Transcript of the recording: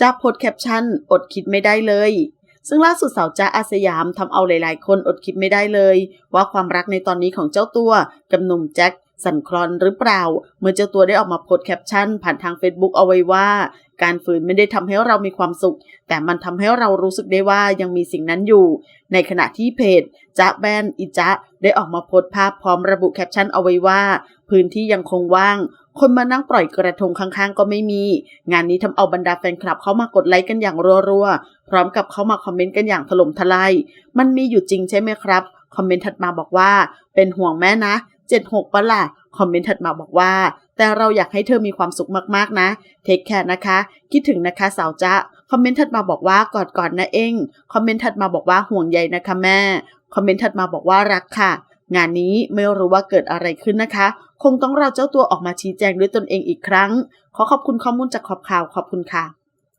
จ้าโพสแคปชั่นอดคิดไม่ได้เลย ซึ่งล่าสุดสาวจ้าอาสยามทำเอาหลายๆ คนอดคิดไม่ได้เลย ว่าความรักในตอนนี้ของเจ้าตัวกับหนุ่มแจ็ค สันคลอนหรือเปล่า เมื่อเจ้าตัวได้ออกมาโพสแคปชั่น ผ่านทาง Facebook เอาไว้ว่า การฝืนไม่ได้ทำให้เรามีความสุข แต่มันทำให้เรารู้สึกได้ว่ายังมีสิ่งนั้นอยู่ ในขณะที่เพจจ๊ะแบนอิจ๊ะได้ออกมาโพสภาพพร้อมระบุแคปชั่นเอาไว้ว่า พื้นที่ยังคงว่างคนมานั่งปล่อยกระทงข้างๆ ก็ไม่มี งานนี้ทำเอาบรรดาแฟนคลับเข้ามากดไลค์กันอย่างรัวๆ พร้อมกับเข้ามาคอมเมนต์กันอย่างถล่มทลาย มันมีอยู่จริงใช่ไหมครับ คอมเมนต์ถัดมาบอกว่า เป็นห่วงแม่นะ 76ปะล่ะคอมเมนต์ถัดมาบอกว่า แต่เราอยากให้เธอมีความสุขมากๆนะ เทคแคร์นะคะ คิดถึงนะคะสาวจ๊ะคอมเมนต์ถัดมาบอกว่ากอดก่อนนะเองคอมเมนต์ถัดมาบอกว่าห่วงใยนะคะแม่คอมเมนต์ถัดมาบอกว่ารักค่ะ งานนี้ไม่รู้ว่าเกิดอะไรขึ้นนะคะ คงต้องรอเจ้าตัวออกมาชี้แจงด้วยตนเองอีกครั้ง ขอขอบคุณข้อมูลจากขอบข่าวขอบคุณค่ะ